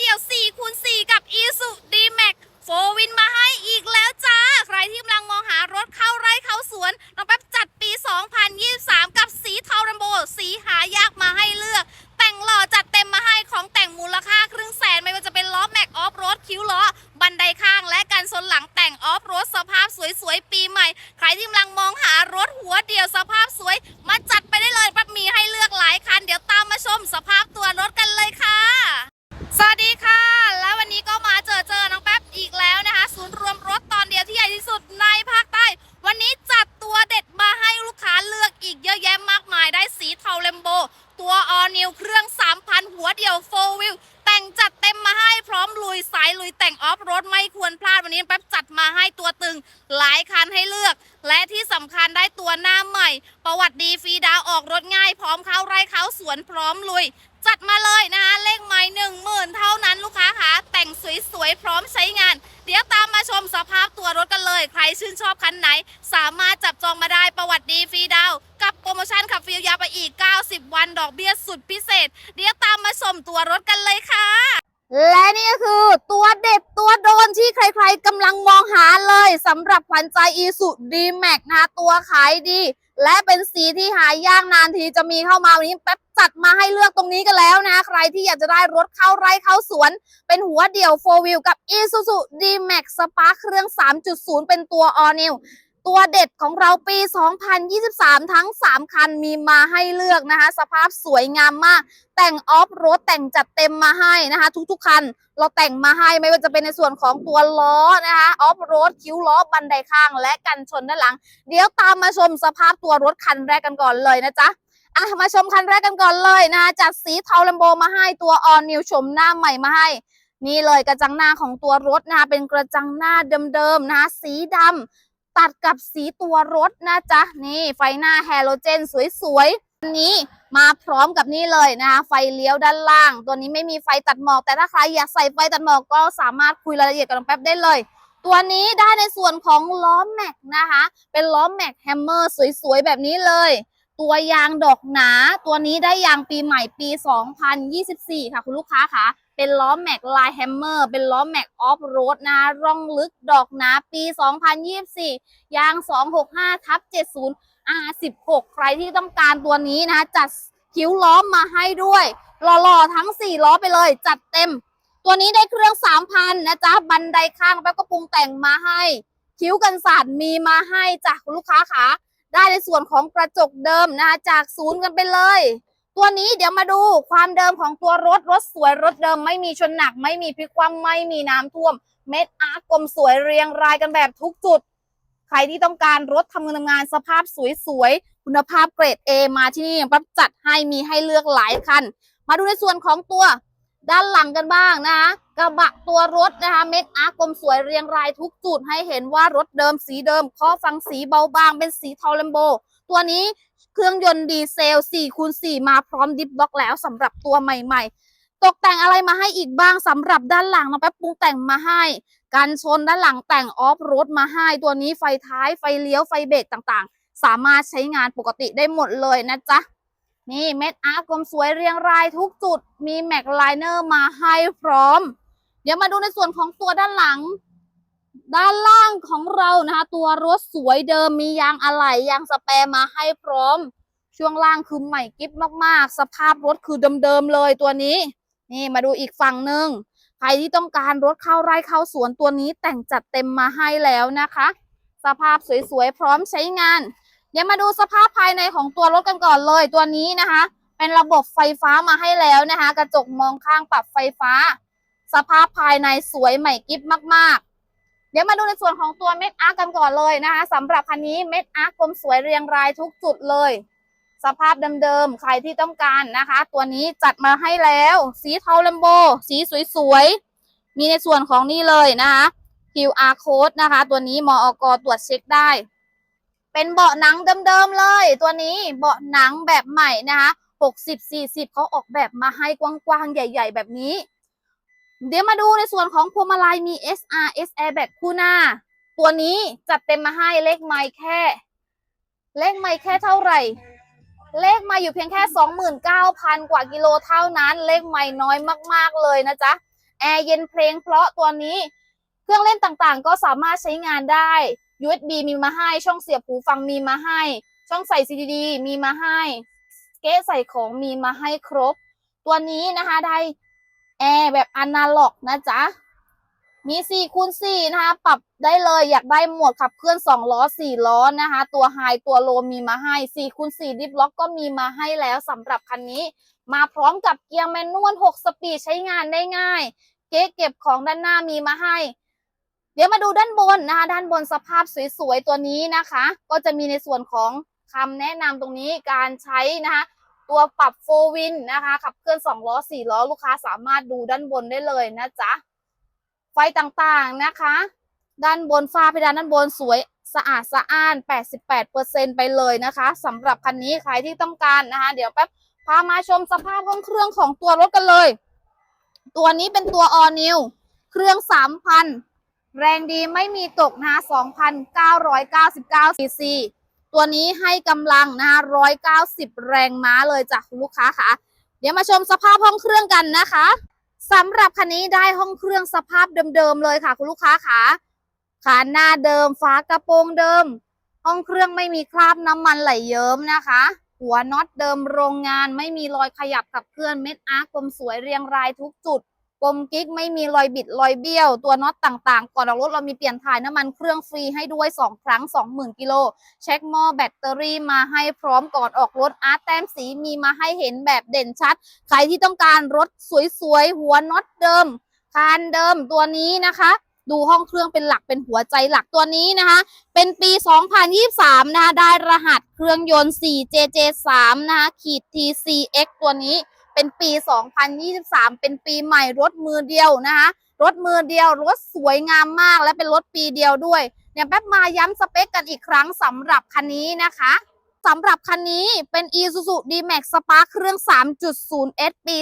เดี่ยว4คูณ4กับ i s u d m a x โฟวินมาให้อีกแล้วจ้า ใครที่กำลังมองหารถเข้าไร่เข้าสวน น้องแป๊บจัดปี 2023 กับสีเทาแรมโบ สีหายากมาให้เลือก แต่งหล่อจัดเต็มมาให้ของแต่งมูลค่าครึ่งแสนไม่ว่าจะเป็นล้อแม็กออฟโรดคิ้วล้อ บันไดข้างและกันชนหลังแต่งออฟโรดสภาพสวยๆ ปีใหม่ ใครที่กำลังมองหารถหัวเดียวสภาพสวย มาจัดไปได้เลยแป๊บมีให้เลือกหลายคัน เดี๋ยวตามมาชมสภาพตัวรถกันเลยค่ะ สวัสดีค่ะ และวันนี้ก็มาเจอเจอน้องแป๊บอีกแล้วนะคะ ศูนย์รวมรถตอนเดียวที่ใหญ่ที่สุดในะ ดอกเบี้ยสุดพิเศษ เดี๋ยวตามมาชมตัวรถกันเลยค่ะ และนี่ก็คือตัวเด็ดตัวโดนที่ใครๆกำลังมองหาเลยสำหรับขวัญใจอีสุดีแม็กนะตัวขายดี และเป็นสีที่หายากนานทีจะมีเข้ามาวันนี้แป๊บจัดมาให้เลือกตรงนี้กันแล้วนะ ใครที่อยากจะได้รถเข้าไร่เข้าสวน เป็นหัวเดี่ยว 4 wheel กับ Isuzu D-Max Spark เครื่อง 3.0 เป็นตัว All New ตัวเด็ดของเราปี 2023 ทั้ง 3 คันมีมาให้เลือกนะคะ สภาพสวยงามมาก แต่งออฟโรดแต่งจัดเต็มมาให้นะคะ ทุกๆคันเราแต่งมาให้ไม่ว่าจะเป็นในส่วนของตัวล้อนะคะออฟโรดคิ้วล้อบันไดข้างและกันชนด้านหลัง เดี๋ยวตามมาชมสภาพตัวรถคันแรกกันก่อนเลยนะจ๊ะอะมาชมคันแรกกันก่อนเลยนะคะจัดสีเทาลัมโบมาให้ตัวออนนิวชมหน้าใหม่มาให้นี่เลยกระจังหน้าของตัวรถนะคะเป็นกระจังหน้าเดิมๆนะคะสีดำ ตัดกับสีตัวรถนะจ๊ะ นี่ไฟหน้าแฮโลเจนสวยๆอันนี้มาพร้อมกับนี่เลยนะคะไฟเลี้ยวด้านล่าง ตัวนี้ไม่มีไฟตัดหมอก แต่ถ้าใครอยากใส่ไฟตัดหมอกก็สามารถคุยรายละเอียดกับน้องแป๊บได้เลย ตัวนี้ได้ในส่วนของล้อแม็กนะคะ เป็นล้อแม็กแฮมเมอร์สวยๆ แบบนี้เลย ตัวยางดอกหนา ตัวนี้ได้ยางปีใหม่ปี 2024 ค่ะคุณลูกค้าคะ เป็นล้อแม็กลายแฮมเมอร์ เป็นล้อแม็กออฟโรดนะร่องลึกดอกหนาปี 2024 ยาง 265ทับ70 R16 ใครที่ต้องการตัวนี้นะจัดคิ้วล้อมมาให้ด้วยหล่อๆทั้ง 4 ล้อไปเลย จัดเต็ม ตัวนี้ได้เครื่อง 3,000 นะจ๊ะ บันไดข้างแป๊บก็ปรุงแต่งมาให้ คิ้วกันสาดมีมาให้จ้ะคุณลูกค้าคะได้ในส่วนของกระจกเดิมนะคะจากศูนย์กันไปเลย ตัวนี้เดี๋ยวมาดูความเดิมของตัวรถรถสวยรถเดิมไม่มีชนหนัก ไม่มีพลิกคว่ำไม่มีน้ำท่วม เม็ดอาร์กลมสวยเรียงรายกันแบบทุกจุด ใครที่ต้องการรถทำงานทำงานสภาพสวยๆคุณภาพเกรด A มาที่นี่ปั๊บจัดให้มีให้เลือกหลายคัน มาดูในส่วนของตัวด้านหลังกันบ้างนะคะกระบะตัวรถนะคะเม็ดอาร์กลมสวยเรียงรายทุกจุดให้เห็นว่ารถเดิมสีเดิมข้อฟังสีเบาบางเป็นสีเทาเลมโบ ตัวนี้ เครื่องยนต์ดีเซล4คูณ4มาพร้อมดิฟบล็อกแล้วสำหรับตัวใหม่ๆ ตกแต่งอะไรมาให้อีกบ้างสำหรับด้านหลังน้องแป๊บปรุงแต่งมาให้กันชนด้านหลังแต่งออฟโรดมาให้ตัวนี้ไฟท้ายไฟเลี้ยวไฟเบรกต่างๆ สามารถใช้งานปกติได้หมดเลยนะจ๊ะนี่เม็ดอาร์กลมสวยเรียงรายทุกจุดมีแม็กไลเนอร์มาให้พร้อม เดี๋ยวมาดูในส่วนของตัวด้านหลัง ด้านล่างของเรานะคะตัวรถสวยเดิมมียางอะไหล่ยางสแปรมาให้พร้อม ช่วงล่างคือใหม่กิ๊บมากๆ สภาพรถคือเดิมๆเลยตัวนี้ นี่มาดูอีกฝั่งหนึ่งใครที่ต้องการรถเข้าไร่เข้าสวนตัวนี้แต่งจัดเต็มมาให้แล้วนะคะ สภาพสวยๆพร้อมใช้งาน เดี๋ยวมาดูสภาพภายในของตัวรถกันก่อนเลยตัวนี้นะคะ เป็นระบบไฟฟ้ามาให้แล้วนะคะ กระจกมองข้างปรับไฟฟ้า สภาพภายในสวยใหม่กิ๊บมากๆ เดี๋ยวมาดูในส่วนของตัวเม็ดอาร์กันก่อนเลยนะคะสำหรับคันนี้เม็ดอาร์กลมสวยเรียงรายทุกจุดเลย สภาพเดิมๆใครที่ต้องการนะคะ ตัวนี้จัดมาให้แล้ว สีเทาเลมโบ สีสวยๆ มีในส่วนของนี่เลยนะคะ QR code นะคะ ตัวนี้มอกตรวจเช็คได้ เป็นเบาะหนังเดิมๆเลย ตัวนี้เบาะหนังแบบใหม่นะคะ 60 40เขาออกแบบมาให้กว้างๆ ใหญ่ ๆ แบบนี้ เดี๋ยวมาดูในส่วนของพวงมาลัยมี SRS Airbag คู่หน้า ตัวนี้จัดเต็มมาให้เลขไมล์แค่ เลขไมล์แค่เท่าไหร่ เลขมล์อยู่เพียงแค่ 29,000 กว่ากิโลเท่านั้น เลขไมล์น้อยมากๆเลยนะจ๊ะ แอร์เย็นเพลงเพราะตัวนี้ เครื่องเล่นต่างๆ ก็สามารถใช้งานได้ USB มีมาให้ ช่องเสียบหูฟังมีมาให้ ช่องใส่ CD มีมาให้ เก๊ใส่ของมีมาให้ครบ ตัวนี้นะคะได้ แอร์แบบอนาล็อกนะจ๊ะ มี4คูณ4นะคะ ปรับได้เลยอยากได้หมวดขับเคลื่อน2ล้อ4ล้อนะคะ ตัวไฮตัวโลมีมาให้4คูณ4ดิฟล็อกก็มีมาให้แล้วสำหรับคันนี้ มาพร้อมกับเกียร์แมนนวล6สปีดใช้งานได้ง่าย เก๊เก็บของด้านหน้ามีมาให้เดี๋ยวมาดูด้านบนนะคะ ด้านบนสภาพสวยๆตัวนี้นะคะ ก็จะมีในส่วนของคำแนะนำตรงนี้การใช้นะคะ ตัวปรับโฟวินนะคะ ขับเคลื่อน2ล้อ4ล้อลูกค้าสามารถดูด้านบนได้เลยนะจ๊ะ ไฟต่างๆนะคะ ด้านบนฝ้าเพดานด้านบนสวยสะอาดสะอ้าน 88%ไปเลยนะคะสำหรับคันนี้ใครที่ต้องการนะคะ เดี๋ยวแป๊บพามาชมสภาพห้องเครื่องของตัวรถกันเลย ตัวนี้เป็นตัว all new เครื่อง 3,000 แรงดีไม่มีตกนะ2,999ซีซี ตัวนี้ให้กำลังนะคะ190แรงม้าเลยจ้ะคุณลูกค้าค่ะ เดี๋ยวมาชมสภาพห้องเครื่องกันนะคะสำหรับคันนี้ได้ห้องเครื่องสภาพเดิมๆเลยค่ะ คุณลูกค้าค่ะขาหน้าเดิมฝากระโปรงเดิม ห้องเครื่องไม่มีคราบน้ำมันไหลเยิ้มนะคะ หัวน็อตเดิมโรงงานไม่มีรอยขยับขับเคลื่อนเม็ดอาร์กลมสวยเรียงรายทุกจุด กลมกิ๊กไม่มีรอยบิดรอยเบี้ยว ตัวน็อตต่างๆ ก่อนออกรถเรามีเปลี่ยนถ่ายน้ำมันเครื่องฟรีให้ด้วย 2 ครั้ง 20,000กิโลเช็คหม้อแบตเตอรี่มาให้พร้อมก่อนออกรถอาร์ตแต้มสีมีมาให้เห็นแบบเด่นชัด ใครที่ต้องการรถสวยๆ หัวน็อตเดิม คานเดิมตัวนี้นะคะดูห้องเครื่องเป็นหลักเป็นหัวใจหลักตัวนี้นะคะ เป็นปี 2023 นะคะ ได้รหัสเครื่องยนต์ 4JJ3 นะคะขีด TCX ตัวนี้ เป็นปี 2023 เป็นปีใหม่รถมือเดียวนะคะรถมือเดียวรถสวยงามมากและเป็นรถปีเดียวด้วย เนี่ยแป๊บมาย้ำสเปคกันอีกครั้งสำหรับคันนี้นะคะสำหรับคันนี้เป็น Isuzu D-Max Spark เครื่อง 3.0S ปี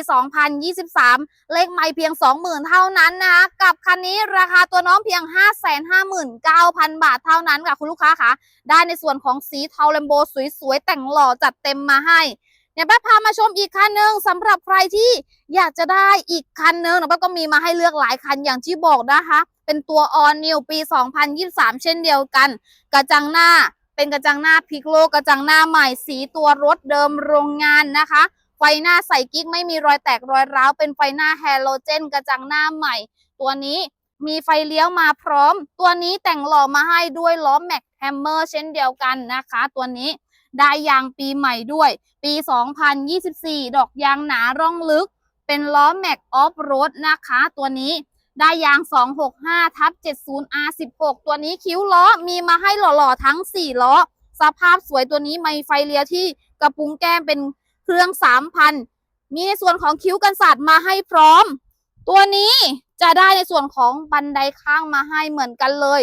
2023 เลขไม่เพียง 20,000 เท่านั้นนะคะกับคันนี้ราคาตัวน้องเพียง 559,000 บาทเท่านั้นค่ะคุณลูกค้าคะได้ในส่วนของสีเทาแลมโบสวยๆ แต่งหล่อจัดเต็มมาให้ เนี่ยป๊บพามาชมอีกคันหนึ่งสำหรับใครที่อยากจะได้อีกคันหนึ่งนะแป๊บก็มีมาให้เลือกหลายคันอย่างที่บอกนะคะ เป็นตัว All New ปี 2023 เช่นเดียวกัน กระจังหน้าเป็นกระจังหน้าพิกโลกระจังหน้าใหม่สีตัวรถเดิมโรงงานนะคะไฟหน้าใส่กิ๊กไม่มีรอยแตกรอยร้าวเป็นไฟหน้าแฮโลเจน กระจังหน้าใหม่ ตัวนี้มีไฟเลี้ยวมาพร้อม ตัวนี้แต่งหล่อมาให้ด้วยล้อแม็กแฮมเมอร์เช่นเดียวกันนะคะ ตัวนี้ ได้ยางปีใหม่ด้วย ปี 2024 ดอกยางหนาร่องลึก เป็นล้อแม็กออฟโรดนะคะ ตัวนี้ได้ยาง 265ทับ 70 R16 ตัวนี้คิ้วล้อมีมาให้หล่อๆ ทั้ง 4 ล้อ สภาพสวยตัวนี้ไม่ไฟเลี้ยวที่กระปุงแก้มเป็นเครื่อง 3,000 มีในส่วนของคิ้วกันศาสตร์มาให้พร้อม ตัวนี้จะได้ในส่วนของบันไดข้างมาให้เหมือนกันเลย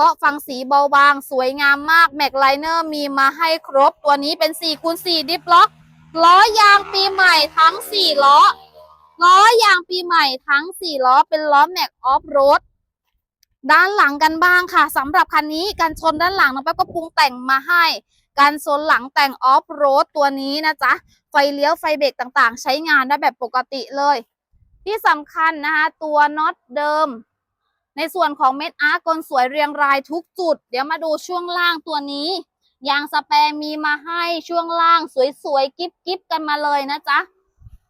เคาะฟังสีเบาบาง สวยงามมากแม็กไลเนอร์มีมาให้ครบ ตัวนี้เป็น4คูณ4ดิฟล็อกล้อยางปีใหม่ทั้ง 4 ล้อ ล้อยางปีใหม่ทั้ง 4 ล้อ เป็นล้อแม็กออฟโรดด้านหลังกันบ้างค่ะสำหรับคันนี้การชนด้านหลังน้องแป๊บก็ปรุงแต่งมาให้ การชนหลังแต่งออฟโรดตัวนี้นะจ๊ะ ไฟเลี้ยวไฟเบรกต่างๆ ใช้งานได้แบบปกติเลย ที่สำคัญนะคะตัวน็อตเดิม ในส่วนของเม็ดอาร์กลสวยเรียงรายทุกจุด เดี๋ยวมาดูช่วงล่างตัวนี้ ยางสแปรมีมาให้ช่วงล่างสวยๆกิ๊บๆกันมาเลยนะจ๊ะ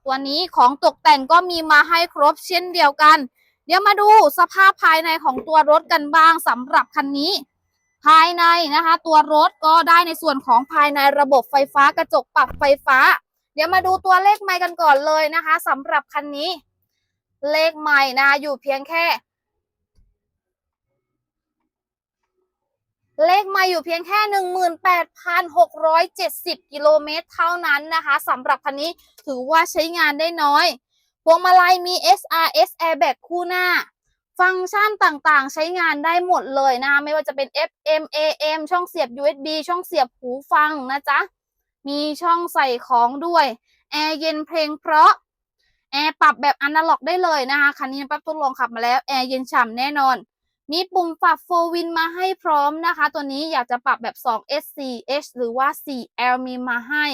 ตัวนี้ของตกแต่งก็มีมาให้ครบเช่นเดียวกัน เดี๋ยวมาดูสภาพภายในของตัวรถกันบ้างสำหรับคันนี้ ภายในนะคะ ตัวรถก็ได้ในส่วนของภายในระบบไฟฟ้ากระจกปรับไฟฟ้า เดี๋ยวมาดูตัวเลขไมค์กันก่อนเลยนะคะสำหรับคันนี้ เลขใหม่นะคะอยู่เพียงแค่ เลขมาอยู่เพียงแค่ 18,670 กิโลเมตรเท่านั้นนะคะสำหรับคันนี้ถือว่าใช้งานได้น้อยพวงมาลัยมี SRS Airbag คู่หน้า ฟังก์ชันต่างๆ ใช้งานได้หมดเลยนะคะไม่ว่าจะเป็น FM AM ช่องเสียบ USB ช่องเสียบหูฟังนะจ๊ะ มีช่องใส่ของด้วย แอร์เย็นเพลงเพราะ แอร์ปรับแบบอนาล็อกได้เลยนะคะ คันนี้แป๊บทดลองขับมาแล้ว แอร์เย็นฉ่ำแน่นอน มีปุ่มปรับโฟวินมาให้พร้อมนะคะ ตัวนี้อยากจะปรับแบบ 2 S 4 H หรือว่า 4 L มีมาให้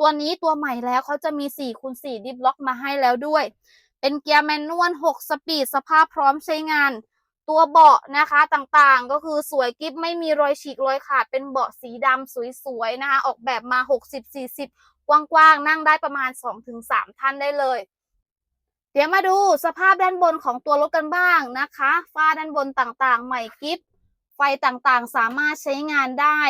ตัวนี้ตัวใหม่แล้วเขาจะมี4คูณ4ดิฟล็อกมาให้แล้วด้วย เป็นเกียร์แมนนวล 6 สปีด สภาพพร้อมใช้งาน ตัวเบาะนะคะต่างๆ ก็คือสวยกิฟไม่มีรอยฉีกรอยขาด เป็นเบาะสีดำสวยๆนะคะ ออกแบบมา 60-40 กว้างๆ นั่งได้ประมาณ 2-3 ท่านได้เลย เดี๋ยวมาดูสภาพด้านบนของตัวรถกันบ้างนะคะ ฝ้าด้านบนต่างๆ ใหม่กิฟไฟต่างๆ สามารถใช้งานได้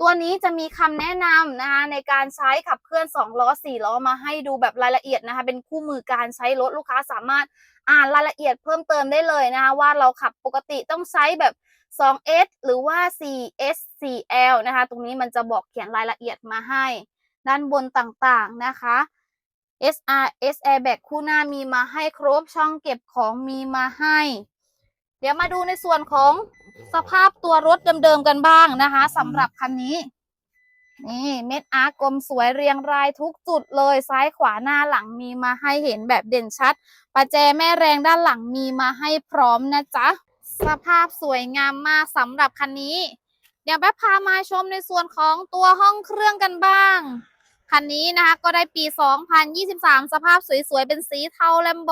ตัวนี้จะมีคำแนะนำนะคะในการใช้ขับเคลื่อน 2 ล้อ 4 ล้อมาให้ดูแบบรายละเอียดนะคะ เป็นคู่มือการใช้รถลูกค้าสามารถอ่านรายละเอียดเพิ่มเติมได้เลยนะคะว่าเราขับปกติต้องใช้แบบ 2S หรือว่า 4S 4L นะคะ ตรงนี้มันจะบอกเขียนรายละเอียดมาให้ ด้านบนต่างๆนะคะ SRS airbag คู่หน้ามีมาให้ครบช่องเก็บของมีมาให้ เดี๋ยวมาดูในส่วนของสภาพตัวรถเดิมๆกันบ้างนะคะสำหรับคันนี้ นี่เม็ดอาร์กลมสวยเรียงรายทุกจุดเลยซ้ายขวาหน้าหลังมีมาให้เห็นแบบเด่นชัดประแจแม่แรงด้านหลังมีมาให้พร้อมนะจ๊ะ สภาพสวยงามมากสำหรับคันนี้ เดี๋ยวแป๊บพามาชมในส่วนของตัวห้องเครื่องกันบ้าง คันนี้นะคะก็ได้ปี 2023 สภาพสวยๆ เป็นสีเทาแลมโบ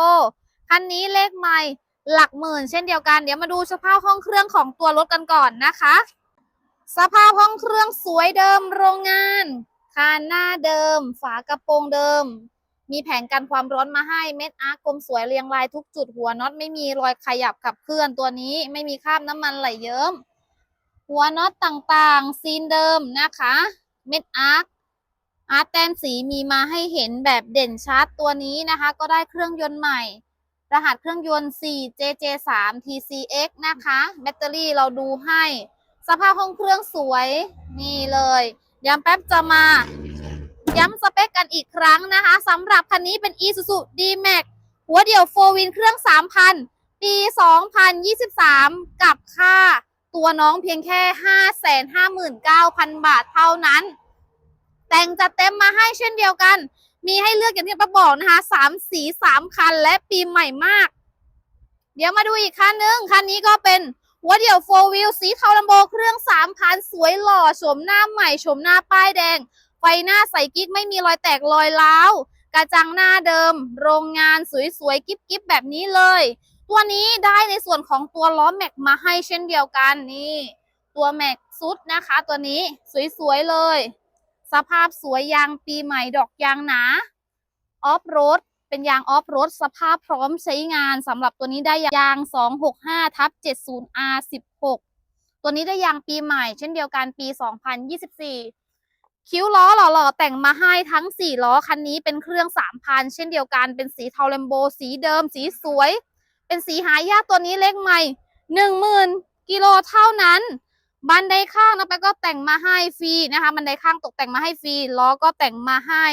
คันนี้เลขใหม่หลักหมื่นเช่นเดียวกัน เดี๋ยวมาดูสภาพห้องเครื่องของตัวรถกันก่อนนะคะ สภาพห้องเครื่องสวยเดิมโรงงาน คานหน้าเดิม ฝากระโปรงเดิม มีแผงกันความร้อนมาให้ เม็ดอาร์กลมสวยเรียงรายทุกจุดหัวน็อตไม่มีรอยขยับขับเคลื่อนตัวนี้ไม่มีคราบน้ำมันไหลเยิ้ม หัวน็อตต่างๆ ซีนเดิมนะคะ เม็ดอาร์ก อาร์ตแต้มสีมีมาให้เห็นแบบเด่นชัดตัวนี้นะคะ ก็ได้เครื่องยนต์ใหม่ รหัสเครื่องยนต์ 4JJ3 TCX นะคะ แบตเตอรี่เราดูให้ สภาพห้องเครื่องสวยนี่เลยเดี๋ยวแป๊บจะมาย้ำสเปคกันอีกครั้งนะคะสำหรับคันนี้เป็น Isuzu D-Max หัวเดี่ยว4วินเครื่อง 3,000 ปี 2023 กับค่าตัวน้องเพียงแค่ 559,000 บาทเท่านั้น แต่งจัดเต็มมาให้เช่นเดียวกัน มีให้เลือกอย่างที่ป้าบอกนะคะสามสีสามคันและปีใหม่มาก เดี๋ยวมาดูอีกคันนึงคันนี้ก็เป็นหัวเดี่ยวโฟวิลสีเทาลัมโบเครื่องสามคันสวยหล่อโฉมหน้าใหม่โฉมหน้าป้ายแดง ไฟหน้าใสกิ๊กไม่มีรอยแตกรอยร้าวกระจังหน้าเดิม โรงงานสวยๆ กิ๊บๆ แบบนี้เลย ตัวนี้ได้ในส่วนของตัวล้อแม็กมาให้เช่นเดียวกันนี่ ตัวแม็กซุดนะคะ ตัวนี้สวยๆ เลย สภาพสวยยางปีใหม่ดอกยางหนาออฟโรดเป็นยางออฟโรดสภาพพร้อมใช้งานสำหรับตัวนี้ได้ยาง 265ทับ 70R16 ตัวนี้ได้ยางปีใหม่ เช่นเดียวกันปี 2024 คิ้วล้อหล่อๆ แต่งมาให้ทั้ง 4 ล้อคันนี้เป็นเครื่อง 3,000 เช่นเดียวกันเป็นสีเทาแลมโบ สีเดิม สีสวย เป็นสีหายากตัวนี้เล็กใหม่ 10,000 กิโลเท่านั้น บันไดข้างนะไปก็แต่งมาให้ฟรีนะคะบันไดข้างตกแต่งมาให้ฟรีล้อก็แต่งมาให้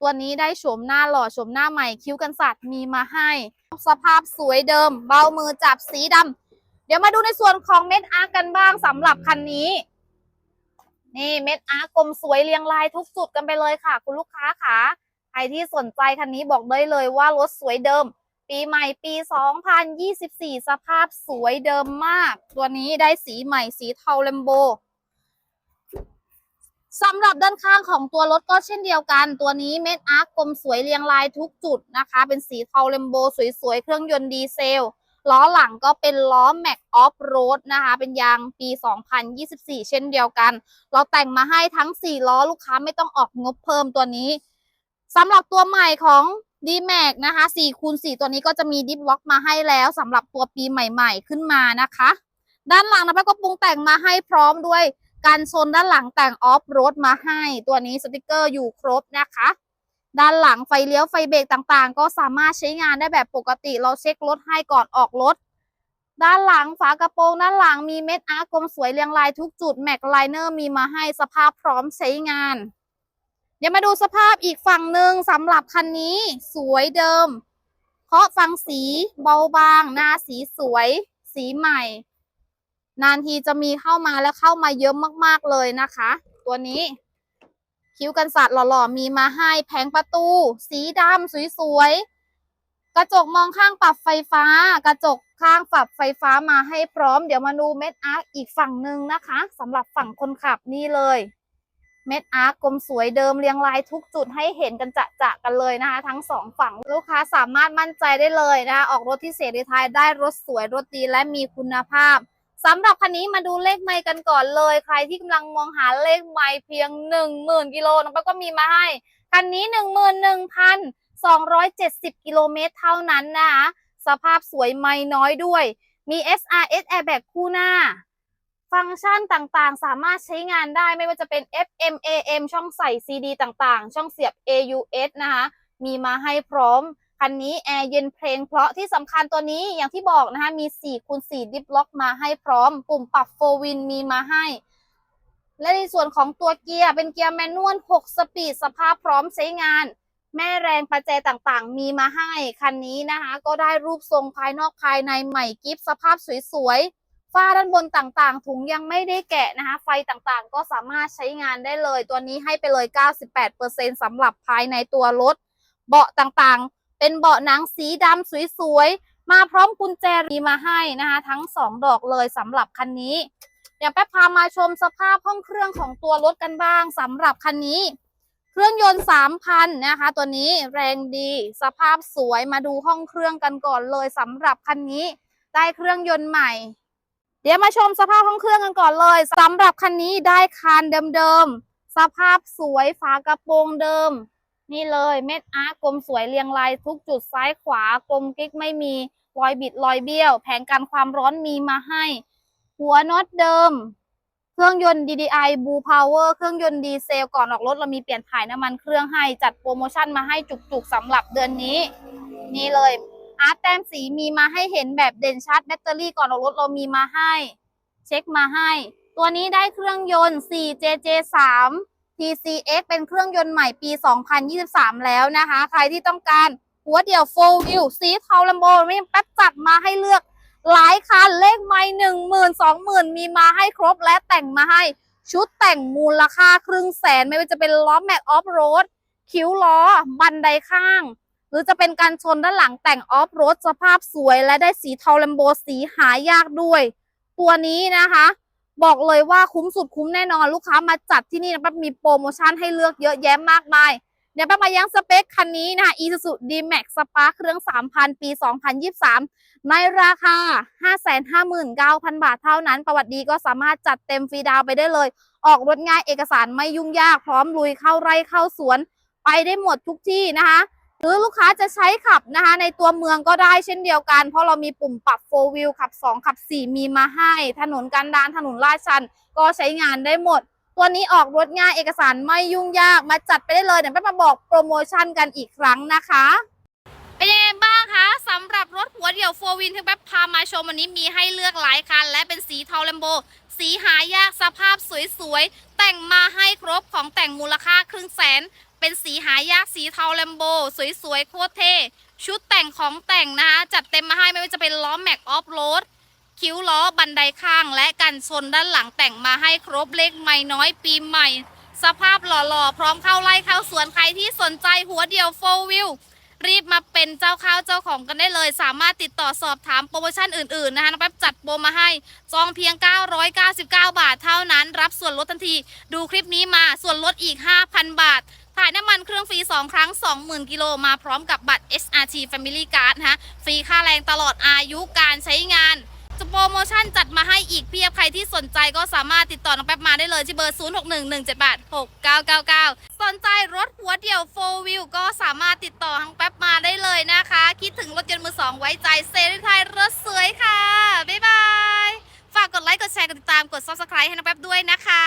ตัวนี้ได้โฉมหน้าหล่อโฉมหน้าใหม่คิ้วกันสัตว์มีมาให้ สภาพสวยเดิม เบามือจับสีดำเดี๋ยวมาดูในส่วนของเม็ดอาร์กันบ้างสำหรับคันนี้นี่เม็ดอาร์กลมสวยเรียงรายทุกจุดกันไปเลยค่ะ คุณลูกค้าค่ะใครที่สนใจคันนี้บอกได้เลยว่ารถสวยเดิม ปีใหม่ปี 2024 สภาพสวยเดิมมาก ตัวนี้ได้สีใหม่สีเทาเลมโบสำหรับด้านข้างของตัวรถก็เช่นเดียวกัน ตัวนี้เม็ดอาร์กกลมสวยเรียงรายทุกจุดนะคะ เป็นสีเทาเลมโบสวยๆ เครื่องยนต์ดีเซล ล้อหลังก็เป็นล้อแม็กออฟโรดนะคะ เป็นยางปี 2024 เช่นเดียวกัน เราแต่งมาให้ทั้ง 4 ล้อลูกค้าไม่ต้องออกงบเพิ่มตัวนี้สำหรับตัวใหม่ของ d m a x นะคะ4คูณ4ตัวนี้ก็จะมีดิฟล็อกมาให้แล้วสำหรับตัวปีใหม่ๆขึ้นมานะคะ ด้านหลังนะป้าก็ปรุงแต่งมาให้พร้อมด้วยการชนด้านหลังแต่งออฟโรดมาให้ ตัวนี้สติกเกอร์อยู่ครบนะคะ ด้านหลังไฟเลี้ยวไฟเบรกต่างๆ ก็สามารถใช้งานได้แบบปกติ เราเช็ครถให้ก่อนออกรถ ด้านหลังฝากระโปรงด้านหลังมีเม็ดอาร์กลมสวยเรียงรายทุกจุดแม็กไลเนอร์มีมาให้สภาพพร้อมใช้งาน เดี๋ยวมาดูสภาพอีกฝั่งหนึ่งสำหรับคันนี้สวยเดิม เคาะฟังสีเบาบาง หน้าสีสวย สีใหม่ นานทีจะมีเข้ามาแล้วเข้ามาเยอะมากๆเลยนะคะ ตัวนี้ คิ้วกันสัตว์หล่อๆ มีมาให้แผงประตู สีดำสวยๆ กระจกมองข้างปรับไฟฟ้า กระจกข้างปรับไฟฟ้ามาให้พร้อม เดี๋ยวมาดูเม็ดอาร์อีกฝั่งหนึ่งนะคะสำหรับฝั่งคนขับนี่เลย เม็ดอาร์กกลมสวยเดิมเรียงรายทุกจุดให้เห็นกันจะจะกันเลยนะคะ ทั้งสองฝั่งลูกค้าสามารถมั่นใจได้เลยนะคะออกรถที่เสรีไทยได้รถสวยรถดีและมีคุณภาพสำหรับคันนี้มาดูเลขไมค์กันก่อนเลย ใครที่กำลังมองหาเลขไมค์เพียง 1 0,000กิโลน้องก็มีมาให้ คันนี้ 11,270 กิโลเมตรเท่านั้นนะคะสภาพสวยไม่น้อยด้วย มี SRS Airbag คู่หน้า ฟังก์ชันต่างๆ สามารถใช้งานได้ไม่ว่าจะเป็น FM AM ช่องใส่ CD ต่างๆ ช่องเสียบ AUX นะคะ มีมาให้พร้อม คันนี้แอร์เย็นเพลงเพราะที่สำคัญตัวนี้อย่างที่บอกนะคะ มี4คูณ4ดิฟล็อกมาให้พร้อม ปุ่มปรับโฟวินมีมาให้ และในส่วนของตัวเกียร์เป็นเกียร์แมนนวล 6 สปีด สภาพพร้อมใช้งาน แม่แรงประแจต่างๆ มีมาให้ คันนี้นะคะ ก็ได้รูปทรงภายนอกภายในใหม่กิฟสภาพสวยๆ ฝ้าด้านบนต่างๆ ถุงยังไม่ได้แกะนะคะ ไฟต่างๆ ก็สามารถใช้งานได้เลย ตัวนี้ให้ไปเลย 98%สำหรับภายในตัวรถ เบาะต่างๆ เป็นเบาะหนังสีดำสวยๆ มาพร้อมกุญแจมีมาให้นะคะ ทั้ง 2 ดอกเลยสำหรับคันนี้ เดี๋ยวแป๊บพามาชมสภาพห้องเครื่องของตัวรถกันบ้างสำหรับคันนี้ เครื่องยนต์3,000นะคะ ตัวนี้แรงดี สภาพสวยมาดูห้องเครื่องกันก่อนเลยสำหรับคันนี้ ได้เครื่องยนต์ใหม่ เดี๋ยวมาชมสภาพห้องเครื่องกันก่อนเลยสำหรับคันนี้ได้คานเดิมๆ สภาพสวยฝากระโปรงเดิม นี่เลยเม็ดอาร์กลมสวยเรียงรายทุกจุดซ้ายขวากลมกิ๊กไม่มีรอยบิดรอยเบี้ยว แผงกันความร้อนมีมาให้ หัวน็อตเดิม เครื่องยนต์ DDI Blue Power เครื่องยนต์ดีเซลก่อนออกรถเรามีเปลี่ยนถ่ายน้ำมันเครื่องให้จัดโปรโมชั่นมาให้จุกๆสำหรับเดือนนี้ นี่เลย อาร์ตแต้มสีมีมาให้เห็นแบบเด่นชัดแบตเตอรี่ก่อนออกรถเรามีมาให้ เช็คมาให้ ตัวนี้ได้เครื่องยนต์ 4JJ3 TCX เป็นเครื่องยนต์ใหม่ปี 2023 แล้วนะคะ ใครที่ต้องการหัวเดี่ยว4 wheel สีเทาลัมโบไม่แป๊บจัดมาให้เลือกหลายคันเลขไม่หนึ่งหมื่นสองหมื่นมีมาให้ครบและแต่งมาให้ชุดแต่งมูลค่าครึ่งแสนไม่ว่าจะเป็นล้อแม็กออฟโรดคิ้วล้อ บันไดข้าง หรือจะเป็นการชนด้านหลังแต่งออฟโรดสภาพสวย และได้สีเทาลัมโบสีหายากด้วย ตัวนี้นะคะ บอกเลยว่าคุ้มสุดคุ้มแน่นอนลูกค้ามาจัดที่นี่นะป๊บมีโปรโมชั่นให้เลือกเยอะแยะมากมายเดี๋ยวป๊บมายังสเปคคันนี้นะคะ Isuzu D-Max Spark เครื่อง 3,000 ปี 2023 ในราคา 559,000 บาทเท่านั้น ประวัติดีก็สามารถจัดเต็มฟรีดาวไปได้เลย ออกรถง่ายเอกสารไม่ยุ่งยากพร้อมลุยเข้าไร่เข้าสวน ไปได้หมดทุกที่นะคะ หรือลูกค้าจะใช้ขับนะคะ ในตัวเมืองก็ได้เช่นเดียวกัน เพราะเรามีปุ่มปรับ4 wheel ขับ 2 ขับ 4 มีมาให้ ถนนกันดานถนนลาดชัน ก็ใช้งานได้หมด ตัวนี้ออกรถง่ายเอกสารไม่ยุ่งยากมาจัดไปได้เลยเดี๋ยวแป๊บมาบอกโปรโมชั่นกันอีกครั้งนะคะเป็นยังไงบ้างคะสำหรับรถหัวเดี่ยวโฟวินที่แป๊บพามาชมวันนี้มีให้เลือกหลายคัน และเป็นสีเทาแลมโบ สีหายากสภาพสวยๆ แต่งมาให้ครบของแต่งมูลค่าครึ่งแสน เป็นสีหายากสีเทาแลมโบ สวยๆ โคตรเท่ ชุดแต่งของแต่งนะคะ จัดเต็มมาให้ไม่ว่าจะเป็นล้อแม็กออฟโรดคิ้วล้อบันไดข้างและกันชนด้านหลังแต่งมาให้ครบเลขไม่น้อยปีใหม่ สภาพหล่อๆ พร้อมเข้าไล่เข้าสวนใครที่สนใจหัวเดียวโฟวิลรีบมาเป็นเจ้าข้าวเจ้าของกันได้เลย สามารถติดต่อสอบถามโปรโมชั่นอื่นๆนะคะน้องแป๊บจัดโปรมาให้ จองเพียง 999 บาทเท่านั้น รับส่วนลดทันที ดูคลิปนี้มาส่วนลดอีก 5,000 บาท ถ่ายน้ำมันเครื่องฟรี 2 ครั้ง 20,000 กิโลมาพร้อมกับบัตร SRT Family Card นะคะฟรีค่าแรงตลอดอายุการใช้งานโปรโมชั่นจัดมาให้อีกเพียบใครที่สนใจก็สามารถติดต่อน้องแป๊บมาได้เลยที่เบอร์ 0611786999 สนใจรถหัวเดี่ยว 4 wheel ก็สามารถติดต่อทางแป๊บมาได้เลยนะคะ คิดถึงรถยนต์มือสองไว้ใจเซรีไทยรถสวยค่ะ บ๊ายบาย ฝากกดไลค์ กดแชร์ กดติดตาม กด subscribe ให้น้องแป๊บด้วยนะคะ